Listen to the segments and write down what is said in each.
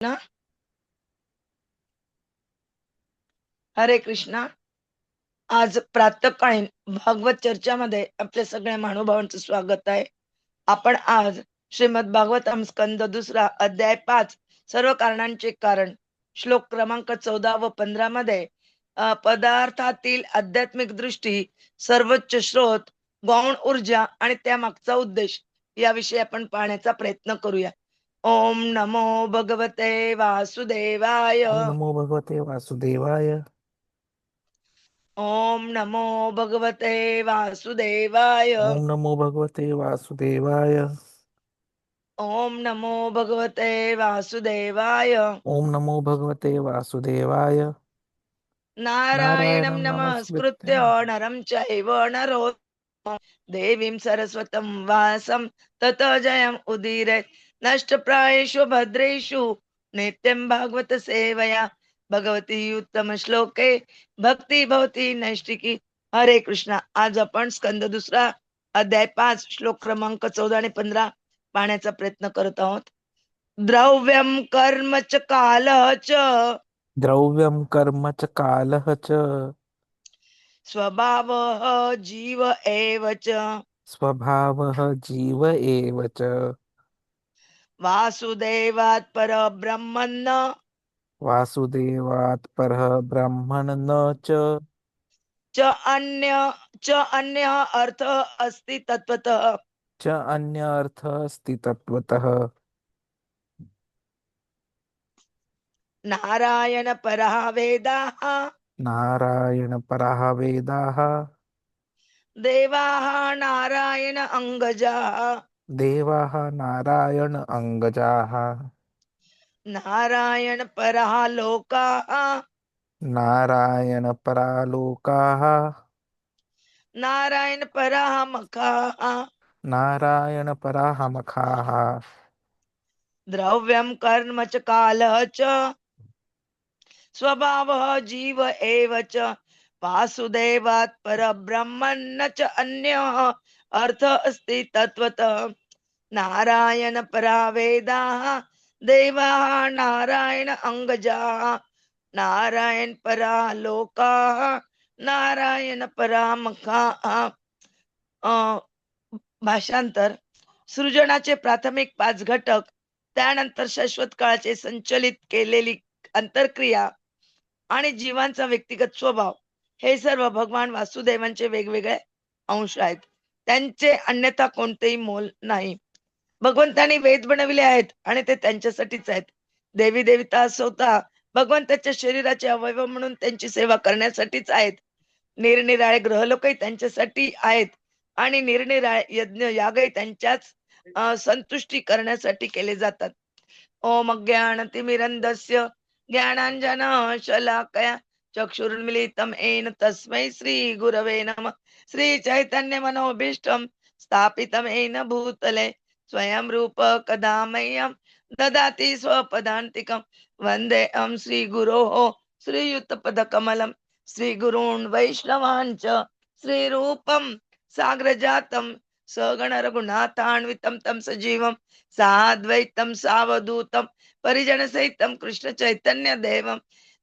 ना हरे कृष्णा. आज प्रातकाळीन भागवत चर्चामध्ये आपल्या सगळ्या महानुभावांचं स्वागत आहे. आपण आज श्रीमद भागवतम स्कंद दुसरा अध्याय पाच सर्व कारणांचे कारण श्लोक क्रमांक चौदा व पंधरा मध्ये पदार्थातील आध्यात्मिक दृष्टी सर्वोच्च स्रोत गौण ऊर्जा आणि त्यामागचा उद्देश याविषयी आपण पाहण्याचा प्रयत्न करूया. ओम नमो भगवते वासुदेवाय। नमो भगवते वासुदेवाय। ओम नमो भगवते वासुदेवाय। ओम नमो भगवते वासुदेवाय। ओम नमो भगवते वासुदेवाय। ओम नमो भगवते वासुदेवाय। नारायणं नमस्कृत्य नरं चैव नरो देवीं सरस्वतं वासं तत जयम् उदीरय नष्टप्रायेषु भद्रेषु नित्यं भागवत सेवया। भगवती उत्तम श्लोके भक्ती भवती नैष्टिकी हरे कृष्णा। आज आपण स्कंद दुसरा अध्याय पाच श्लोक क्रमांक चौदा आणि पंधरा पाहण्याचा प्रयत्न करत आहोत. द्रव्यम कर्म च काल च। द्रव्यं कर्म च कालः च। स्वभाव जीव एव च। स्वभावः जीव एव च। वासुदेवात् परब्रह्मन्न। वासुदेवात् परः ब्रह्मन् न च। च अन्य च अन्य अर्थ अस्ति तत्वतः च अन्य अर्थ अस्ति तत्त्वतः। नारायण परः वेदाः। नारायणपराः वेदाः। देवाः नारायण अङ्गजाः। देवाः नारायण अङ्गजाः नारायण परः लोकाः नारायणपरालोकाः नारायण परः मखाः नारायणपराहमखाः द्रव्यं कर्म च कालः च। स्वभावः जीव एव च। वासुदेवात् परब्रह्मन्न च अन्यः। अर्थ अस्ति तत्वतः नारायणपरा वेदाः देवाः नारायण अङ्गजाः नारायण परा लोकाः नारायण परा मखाः अं, भाषांतर सृजनाचे प्राथमिक पाच घटक त्यानंतर शाश्वत काळाचे संचलित केलेली अंतरक्रिया आणि जीवांचा व्यक्तिगत स्वभाव हे सर्व भगवान वासुदेवांचे वेगवेगळे अंश आहेत. त्यांचे अन्यथा कोणतेही मोल नाही. भगवंतांनी वेद बनविले आहेत आणि ते त्यांच्यासाठीच आहेत. देवी देवता स्वतः भगवंताच्या शरीराचे अवयव म्हणून त्यांची सेवा करण्यासाठीच आहेत. निरनिराळे ग्रहलोकही त्यांच्यासाठी आहेत आणि निरनिराळे यज्ञ यागही त्यांच्याच संतुष्टी करण्यासाठी केले जातात. ओम अज्ञान तिमिरंदस्य ज्ञानांजन शलाकया चक्षुर्मिलितम एन तस्मै श्री गुरवे नम. श्री चैतन्य मनोभीष्टम स्थापितम एन भूतले स्वयं रूप कदा ददाति स्वपदान्तिकं वन्देऽहं श्रीगुरोः श्रीयुतपदकमलं श्रीगुरून् वैष्णवान् च श्रीरूपं साग्रजातं सगण रघुनाथान्वितं तं सजीवं साद्वैतं सावधूतं परिजनसहितं कृष्णचैतन्यदेवं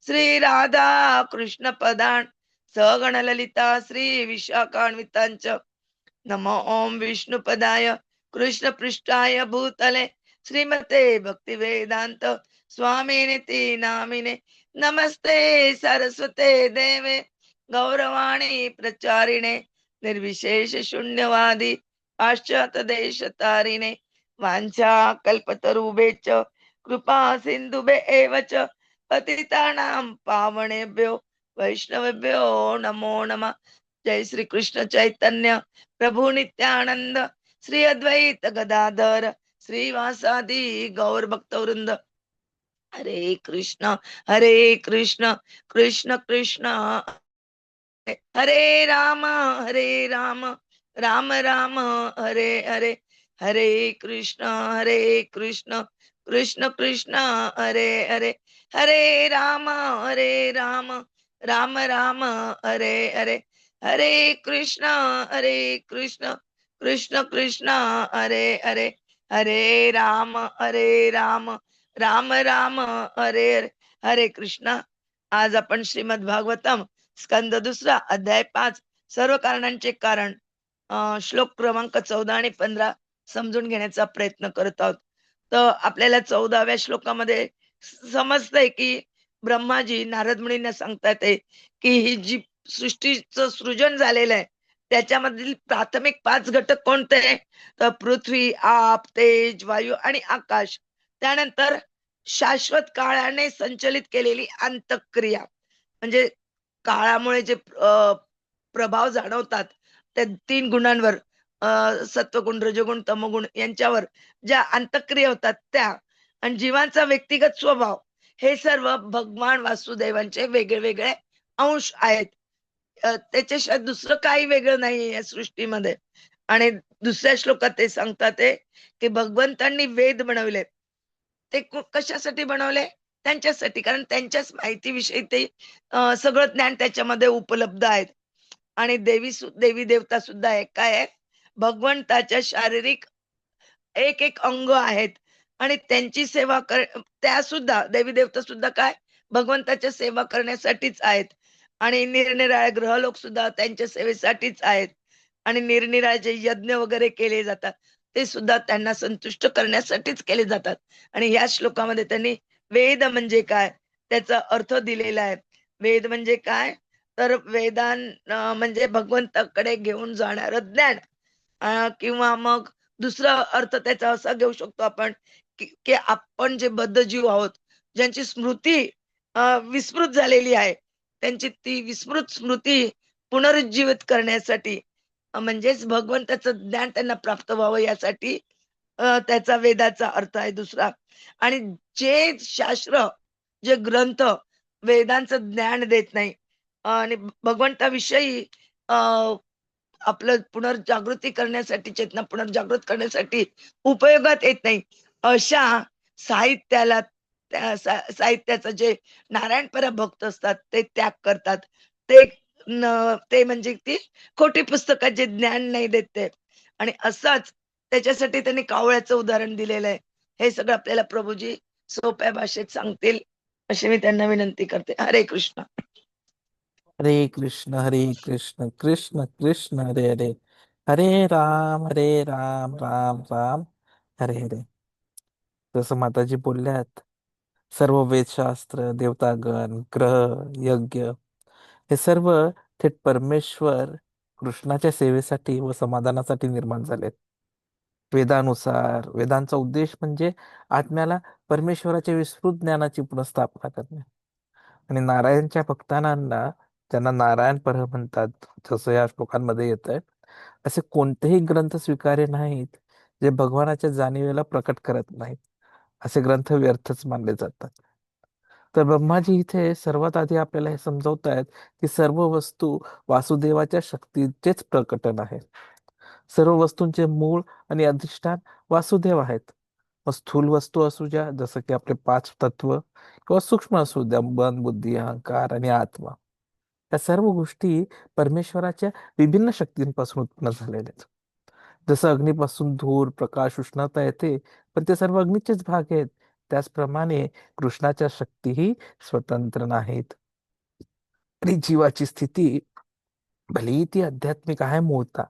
श्रीराधा कृष्णपदान् श्री राधा कृष्ण पदान् सगण ललिता नमो ओम विष्णुपदाय कृष्ण पृष्ठाय भूतले श्रीमते भक्ती वेदांत स्वामिनिती नामिने नमस्ते सरस्वते देवे गौरवाणी प्रचारिणे निर्विशेष शून्यवादी पाश्चात देश तारिणे वांछा कल्पतरुभेच कृपा सिंधुभे एव च पतितानां पावणेभ्यो वैष्णवेभ्यो नमो नमः। जय श्री कृष्ण चैतन्य प्रभु नित्यानंद श्री अद्वैत गदाधर श्रीवासादि गौर भक्तवृंद हरे कृष्ण हरे कृष्ण कृष्ण कृष्ण। हरे राम हरे राम राम राम हरे हरे। हरे कृष्ण हरे कृष्ण कृष्ण कृष्ण हरे हरे। हरे राम हरे राम राम राम हरे हरे। हरे कृष्ण हरे कृष्ण कृष्ण कृष्ण हरे हरे हरे राम हरे राम राम राम हरे हरे हरे कृष्ण. आज आपण श्रीमद भागवतम स्कंद दुसरा अध्याय पाच सर्व कारणांचे कारण श्लोक क्रमांक चौदा आणि पंधरा समजून घेण्याचा प्रयत्न करत आहोत. तर आपल्याला चौदाव्या श्लोकामध्ये समजतंय की ब्रह्माजी नारद मुनींना सांगतात की ही जी सृष्टीचं सृजन झालेलं आहे त्याच्यामधील प्राथमिक पाच घटक कोणते? तर पृथ्वी आप तेज वायू आणि आकाश. त्यानंतर शाश्वत काळाने संचलित केलेली अंतक्रिया. म्हणजे काळामुळे जे प्रभाव जाणवतात त्या तीन गुणांवर सत्वगुण रजगुण तमगुण यांच्यावर ज्या अंतक्रिया होतात त्या आणि जीवांचा व्यक्तिगत स्वभाव हे सर्व भगवान वासुदेवांचे वेगळे वेगळे अंश आहेत. त्याच्याशिवाय दुसरं काही वेगळं नाही या सृष्टीमध्ये. आणि दुसऱ्या श्लोकात ते सांगतात ते की भगवंतांनी वेद बनवले. ते कशासाठी बनवले? त्यांच्यासाठी. कारण त्यांच्याच माहितीविषयी ते सगळं ज्ञान त्याच्यामध्ये उपलब्ध आहेत. आणि देवी देवी देवता सुद्धा आहे काय आहेत? भगवंताच्या शारीरिक एक एक अंग आहेत. आणि त्यांची सेवा कर त्या सुद्धा देवी देवता सुद्धा काय? भगवंताच्या सेवा करण्यासाठीच आहेत. आणि निरनिराळे ग्रहलोक सुद्धा त्यांच्या सेवेसाठीच आहेत. आणि निरनिराळे जे यज्ञ वगैरे केले जातात ते सुद्धा त्यांना संतुष्ट करण्यासाठीच केले जातात. आणि या श्लोकामध्ये त्यांनी वेद म्हणजे काय त्याचा अर्थ दिलेला आहे. वेद म्हणजे काय? तर वेदान म्हणजे भगवंताकडे घेऊन जाणार ज्ञान. किंवा मग दुसरा अर्थ त्याचा असा घेऊ शकतो आपण की आपण जे बद्ध जीव आहोत ज्यांची स्मृती विस्मृत झालेली आहे त्यांची ती विस्मृत स्मृती पुनरुज्जीवित करण्यासाठी म्हणजेच भगवंताचं ज्ञान त्यांना प्राप्त व्हावं यासाठी त्याचा वेदाचा अर्थ आहे दुसरा. आणि जे शास्त्र जे ग्रंथ वेदांचं ज्ञान देत नाही आणि भगवंताविषयी अं, आपलं पुनर्जागृती करण्यासाठी चेतना पुनर्जागृत करण्यासाठी उपयोगात येत नाही अशा साहित्याला साहित्याचं जे नारायण पर भक्त असतात ते त्याग करतात. ते न- ते म्हणजे ती खोटी पुस्तकात जे ज्ञान नाही देत ते. आणि असंच त्याच्यासाठी त्यांनी कावळ्याचं उदाहरण दिलेलं आहे. हे सगळं आपल्याला प्रभूजी सोप्या भाषेत सांगतील अशी मी त्यांना विनंती करते. हरे कृष्ण. हरे कृष्ण हरे कृष्ण कृष्ण कृष्ण हरे हरे. हरे राम हरे राम राम राम. हरे हरे. जसं माताजी बोलल्यात सर्व वेदशास्त्र देवतागण ग्रह यज्ञ हे सर्व थेट परमेश्वर कृष्णाच्या सेवेसाठी व समाधानासाठी निर्माण झालेत. वेदानुसार वेदांचा उद्देश म्हणजे आत्म्याला परमेश्वराच्या विस्तृत ज्ञानाची पुनर्स्थापना करणे. आणि नारायणच्या भक्तांना त्यांना नारायण पर म्हणतात जसं या श्लोकांमध्ये येत आहे असे कोणतेही ग्रंथ स्वीकार्य नाहीत जे भगवानाच्या जाणीवेला प्रकट करत नाहीत. असे ग्रंथ व्यर्थच मानले जातात. तर ब्रह्माजी इथे सर्वात आधी आपल्याला हे समजवत आहेत की सर्व वस्तू वासुदेवाच्या शक्तीचेच प्रकटन आहे सर्व वस्तूंचे मूळ आणि अधिष्ठान वासुदेव आहेत. मग स्थूल वस्तू असू द्या जसं की आपले पाच तत्व किंवा सूक्ष्म असू द्या मन बुद्धी अहंकार आणि आत्मा. या सर्व गोष्टी परमेश्वराच्या विभिन्न शक्तींपासून उत्पन्न झालेल्या आहेत. जसं अग्नीपासून धूर प्रकाश उष्णता येते पण ते सर्व अग्नीचेच भाग आहेत. त्याचप्रमाणे कृष्णाच्या शक्तीही स्वतंत्र नाहीत. आणि जीवाची स्थिती भलेही ती आध्यात्मिक आहे मूळता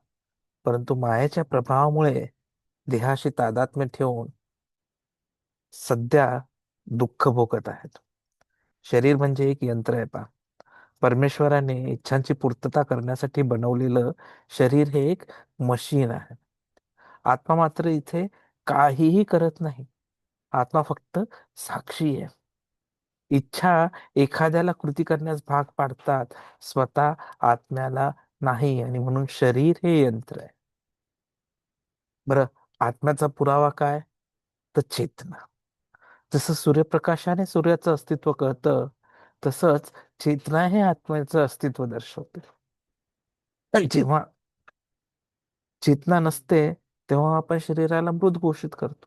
परंतु मायेच्या प्रभावामुळे देहाशी तादात्म्य ठेवून सध्या दुःख भोगत आहेत. शरीर म्हणजे एक यंत्र आहे पा परमेश्वराने इच्छांची पूर्तता करण्यासाठी बनवलेलं शरीर हे एक मशीन आहे. आत्मा मात्र इथे काहीही करत नाही. आत्मा फक्त साक्षी आहे. इच्छा एखाद्याला कृती करण्यास भाग पाडतात. स्वतः आत्म्याला नाही आणि म्हणून शरीर हे यंत्र आहे. बरं आत्म्याचा पुरावा काय? तर चेतना. जसं सूर्यप्रकाशाने सूर्याचं अस्तित्व कळतं तसंच चेतना हे आत्म्याचं अस्तित्व दर्शवते. जेव्हा चेतना नसते तेव्हा आपण शरीराला मृत घोषित करतो.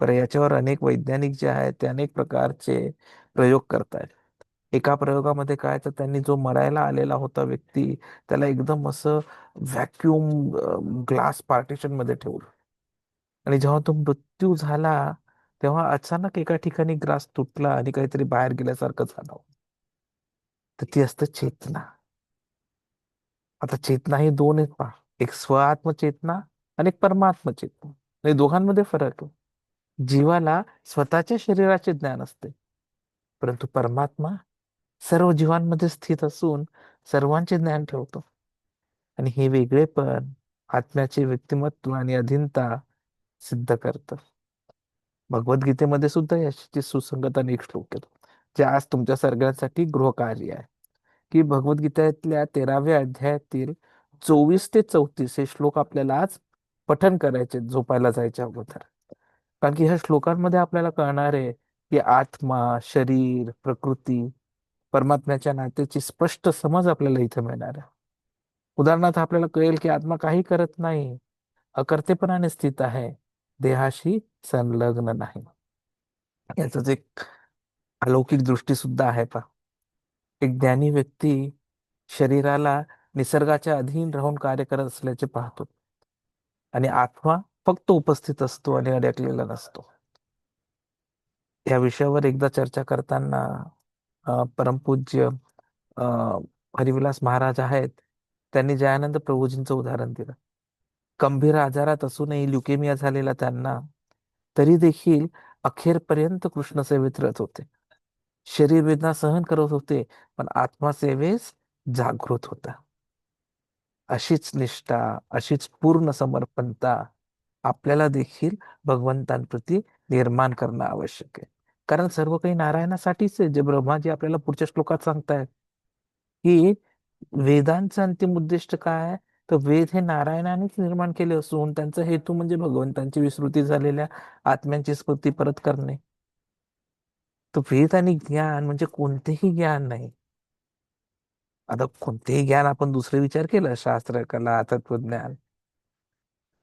पर याच्यावर अनेक वैज्ञानिक जे आहेत ते अनेक प्रकारचे प्रयोग करतायत. एका प्रयोगामध्ये काय तर त्यांनी जो मरायला आलेला होता व्यक्ती त्याला एकदम असं व्हॅक्युम ग्लास पार्टिशनमध्ये ठेवलं. आणि जेव्हा तो मृत्यू झाला तेव्हा अचानक एका ठिकाणी ग्रास तुटला आणि काहीतरी बाहेर गेल्यासारखं झालं. तर ती असतं चेतना. आता चेतना ही दोन आहेत पहा. एक स्वआत्म चेतना आणि एक परमात्म चेतना म्हणजे दोघांमध्ये फरक आहे. जीवाला स्वतःच्या शरीराचे ज्ञान असते. परंतु परमात्मा सर्व जीवांमध्ये स्थित असून सर्वांचे ज्ञान ठेवतो. आणि हे वेगळेपण आत्म्याचे व्यक्तिमत्व आणि अधीनता सिद्ध करतं. भगवद्गीतेमध्ये सुद्धा याची सुसंगत अनेक श्लोक आहेत. जे आज तुमच्या सगळ्यांसाठी गृहकार्य आहे. की भगवद्गीतेतल्या तेराव्या अध्यायातील चोवीस ते चौतीस हे श्लोक आपल्याला आज पठन करायचे झोपायला जायच्या अगोदर. कारण की ह्या श्लोकांमध्ये आपल्याला कळणार आहे की आत्मा शरीर प्रकृती परमात्म्याच्या नात्याची स्पष्ट समज आपल्याला इथे मिळणार आहे. उदाहरणार्थ आपल्याला कळेल की आत्मा काही करत नाही अकर्तेपणाने स्थित आहे देहाशी संलग्न नाही. याच एक अलौकिक दृष्टी सुद्धा आहे पा एक ज्ञानी व्यक्ती शरीराला निसर्गाच्या अधीन राहून कार्य करत असल्याचे पाहतो. आणि आत्मा फक्त उपस्थित असतो आणि अडकलेला नसतो. या विषयावर एकदा चर्चा करताना परमपूज्य अं, हरिविलास महाराज आहेत त्यांनी जयानंद प्रभूजींचं उदाहरण दिलं. गंभीर आजारात असूनही ल्युकेमिया झालेला त्यांना तरी देखील अखेरपर्यंत कृष्ण सेवेत रत होते. शरीर वेदना सहन करत होते पण आत्मा सेवेस जागृत होता. अशीच निष्ठा अशीच पूर्ण समर्पणता आपल्याला देखील भगवंतांप्रती निर्माण करणं आवश्यक आहे. कारण सर्व काही नारायणासाठीच आहे जे ब्रह्माजी आपल्याला पुढच्या श्लोकात सांगतायत. की वेदांचं अंतिम उद्दिष्ट काय आहे? तर वेद हे नारायणानेच निर्माण केले असून त्यांचा हेतू म्हणजे भगवंतांची विस्मृती झालेल्या आत्म्यांची स्मृती परत करणे. तर वेद आणि ज्ञान म्हणजे कोणतेही ज्ञान नाही. आता कोणतेही ज्ञान आपण दुसरे विचार केलं शास्त्र कला तत्वज्ञान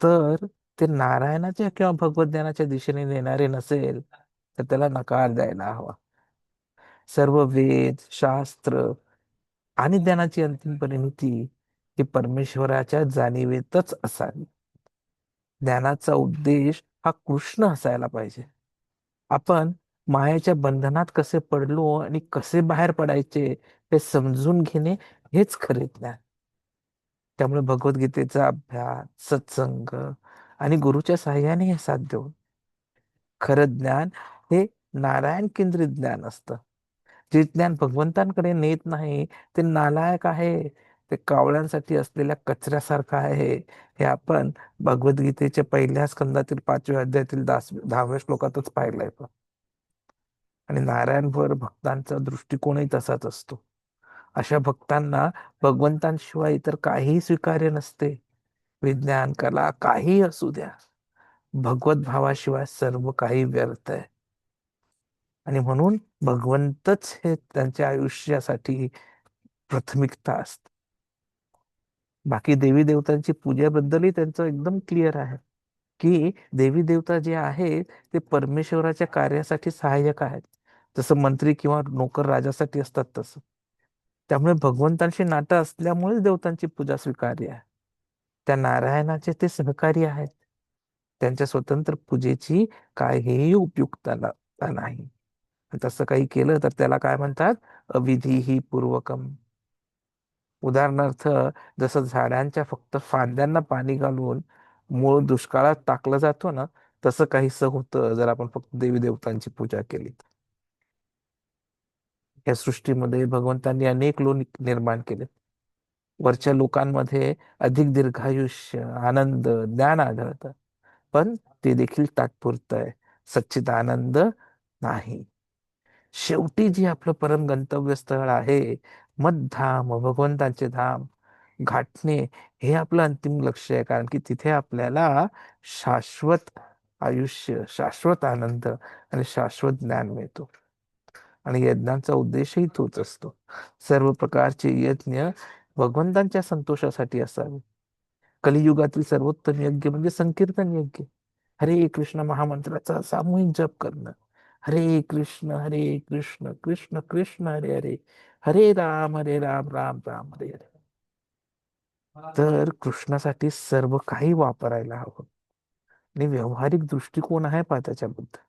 तर ते नारायणाच्या किंवा भगवत ज्ञानाच्या दिशेने नेणारे नसेल तर त्याला नकार द्यायला हवा. सर्व वेद शास्त्र आणि ज्ञानाची अंतिम परिणिती ही परमेश्वराच्या जाणीवेतच असावी. ज्ञानाचा उद्देश हा कृष्ण असायला पाहिजे. आपण मायाच्या बंधनात कसे पडलो आणि कसे बाहेर पडायचे हे समजून घेणे हेच खरे ज्ञान. त्यामुळे भगवद्गीतेचा अभ्यास सत्संग आणि गुरुच्या साह्याने हे साध्य होत खरं ज्ञान हे नारायण केंद्रित ज्ञान असतं. जे ज्ञान भगवंतांकडे नेत नाही ते नालायक आहे. ते कावळ्यांसाठी असलेल्या कचऱ्यासारखं आहे. हे आपण भगवद्गीतेच्या पहिल्या स्कंदातील पाचव्या अध्यायातील दास दहाव्या श्लोकातच पाहिलंय. पण आणि नारायणवर भक्तांचा दृष्टिकोनही तसाच असतो. अशा भक्तांना भगवंतांशिवाय इतर काहीही स्वीकार्य नसते. विज्ञान कला काही असू द्या. भगवत भावाशिवाय सर्व काही व्यर्थ आहे. आणि म्हणून भगवंतच हे त्यांच्या आयुष्यासाठी प्राथमिकता असते. बाकी देवी देवतांची पूजेबद्दलही त्यांचं एकदम क्लिअर आहे. की देवी देवता जे आहेत ते परमेश्वराच्या कार्यासाठी सहाय्यक आहेत. जसं मंत्री किंवा नोकर राजासाठी असतात तसं. त्यामुळे भगवंतांशी नातं असल्यामुळेच देवतांची पूजा स्वीकार्य आहे. त्या नारायणाचे ते सहकारी आहेत. त्यांच्या स्वतंत्र पूजेची काहीही उपयुक्तता नाही. तसं काही केलं तर त्याला काय म्हणतात? अविधी ही पूर्वकम. उदाहरणार्थ जसं झाडांच्या फक्त फांद्यांना पाणी घालून मूळ दुष्काळात टाकलं जातो ना तसं काहीसं होतं जर आपण फक्त देवी देवतांची पूजा केली तर. या सृष्टीमध्ये भगवंतांनी अनेक लोक निर्माण केले वरच्या लोकांमध्ये अधिक दीर्घायुष्य आनंद ज्ञान आढळतं. पण ते देखील तात्पुरतं आहे. सच्चित आनंद नाही. शेवटी जे आपलं परम गंतव्य स्थळ आहे मधधाम भगवंतांचे धाम गाठणे हे आपलं अंतिम लक्ष आहे. कारण की तिथे आपल्याला शाश्वत आयुष्य शाश्वत आनंद आणि शाश्वत ज्ञान मिळतो. आणि यज्ञांचा उद्देशही तोच असतो. सर्व प्रकारचे यज्ञ भगवंतांच्या संतोषासाठी असावे. कलियुगातील सर्वोत्तम यज्ञ म्हणजे संकीर्तन यज्ञ. हरे कृष्ण महामंत्राचा सामूहिक जप करणं. हरे कृष्ण हरे कृष्ण कृष्ण कृष्ण हरे हरे. हरे राम हरे राम राम राम हरे हरे. तर कृष्णासाठी सर्व काही वापरायला हवं. आणि व्यावहारिक दृष्टिकोन आहे पा त्याच्याबद्दल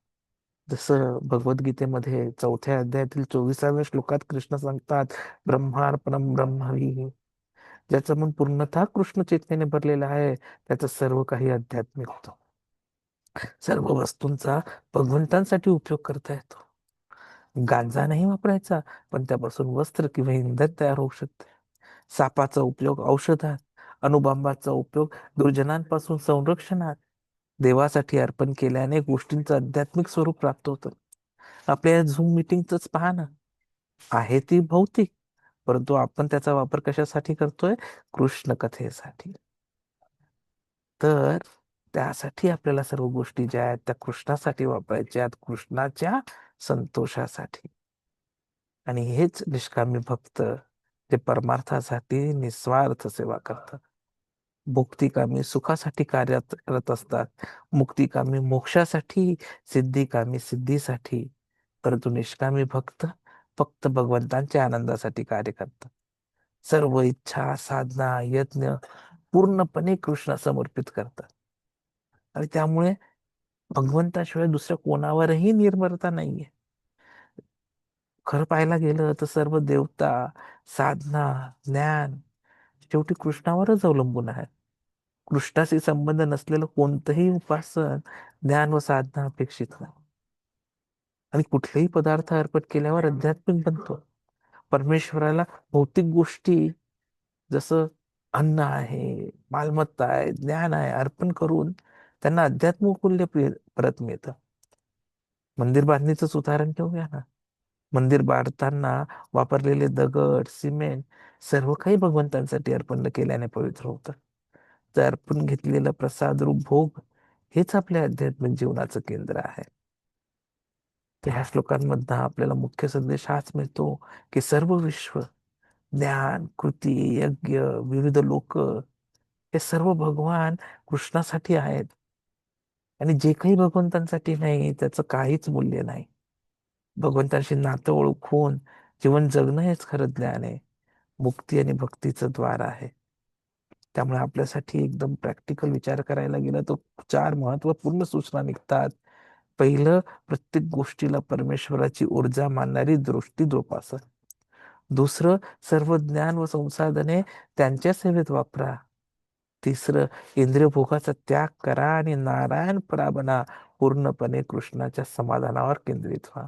जसं भगवद्गीतेमध्ये चौथ्या अध्यायातील चोवीसाव्या श्लोकात कृष्ण सांगतात ब्रह्मार्पणम ब्रह्मवी. ज्याचं मन पूर्णतः कृष्ण चेतनेने भरलेलं आहे त्याचं सर्व काही आध्यात्मिक होतं. सर्व वस्तूंचा भगवंतांसाठी उपयोग करता येतो. गांजा नाही वापरायचा पण त्यापासून वस्त्र किंवा इंधन तयार होऊ शकते. सापाचा उपयोग औषधात अणुबांबाचा उपयोग दुर्जनांपासून संरक्षणात देवासाठी अर्पण केल्याने गोष्टींचं आध्यात्मिक स्वरूप प्राप्त होतं. आपल्या झूम मिटिंगच पहा ना. आहे ती भौतिक परंतु आपण त्याचा वापर कशासाठी करतोय? कृष्ण कथेसाठी तर त्यासाठी आपल्याला सर्व गोष्टी ज्या आहेत त्या कृष्णासाठी वापरायच्या आहेत कृष्णाच्या संतोषासाठी. आणि हेच निष्कामी भक्त जे परमार्थासाठी निस्वार्थ सेवा करतात. भुक्तिकामी सुखासाठी कार्य करत असतात. मुक्तिकामी मोक्षासाठी सिद्धीकामी सिद्धीसाठी. परंतु निष्कामी भक्त फक्त भगवंतांच्या आनंदासाठी कार्य करतात. सर्व इच्छा साधना यज्ञ पूर्णपणे कृष्ण समर्पित करतात. आणि त्यामुळे भगवंताशिवाय दुसऱ्या कोणावरही निर्भरता नाहीये. खरं पाहायला गेलं तर सर्व देवता साधना ज्ञान शेवटी कृष्णावरच अवलंबून आहेत. कृष्णाशी संबंध नसलेलं कोणतंही उपासन ज्ञान व साधना अपेक्षित नाही. आणि कुठलेही पदार्थ अर्पण केल्यावर आध्यात्मिक बनतो. परमेश्वराला भौतिक गोष्टी जसं अन्न आहे मालमत्ता आहे ज्ञान आहे अर्पण करून त्यांना अध्यात्मिक मूल्य परत मिळतं. मंदिर बांधणीचंच उदाहरण घेऊया ना. मंदिर बांधताना वापरलेले दगड सिमेंट सर्व काही भगवंतांसाठी अर्पण केल्याने पवित्र होतं. तर अर्पण घेतलेला प्रसाद रूप भोग हेच आपल्या आध्यात्मिक जीवनाचं केंद्र आहे. तर ह्या श्लोकांमधनं आपल्याला मुख्य संदेश हाच मिळतो की सर्व विश्व ज्ञान कृती यज्ञ विविध लोक हे सर्व भगवान कृष्णासाठी आहेत. आणि जे काही भगवंतांसाठी नाही त्याचं काहीच मूल्य नाही. भगवंतांशी नातं ओळखून जीवन जगणं हेच खरं ज्ञान आहे. मुक्ती आणि भक्तीचं द्वार आहे. त्यामुळे आपल्यासाठी एकदम प्रॅक्टिकल विचार करायला गेला तर चार महत्त्वपूर्ण सूचना निघतात. पहिलं प्रत्येक गोष्टीला परमेश्वराची ऊर्जा मानणारी दृष्टी जोपासा. दुसरं सर्व ज्ञान व संसाधने त्यांच्या सेवेत वापरा. तिसरं इंद्रियभोगाचा त्याग करा आणि नारायण प्राबना पूर्णपणे कृष्णाच्या समाधानावर केंद्रित व्हा.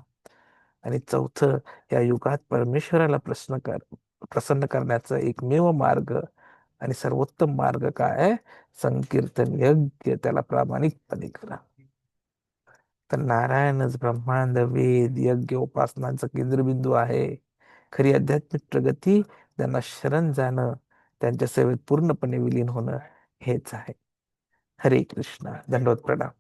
आणि चौथं या युगात परमेश्वराला प्रश्न कर प्रसन्न करण्याचा एकमेव मार्ग आणि सर्वोत्तम मार्ग काय आहे? संकीर्तन यज्ञ. त्याला प्रामाणिकपणे करा. तर नारायणच ब्रह्मांड वेद यज्ञ उपासनांचा केंद्रबिंदू आहे. खरी आध्यात्मिक प्रगती त्यांना शरण जाणं त्यांच्या सेवेत पूर्णपणे विलीन होणं हेच आहे. हरे कृष्ण. दंडोत प्रणाम.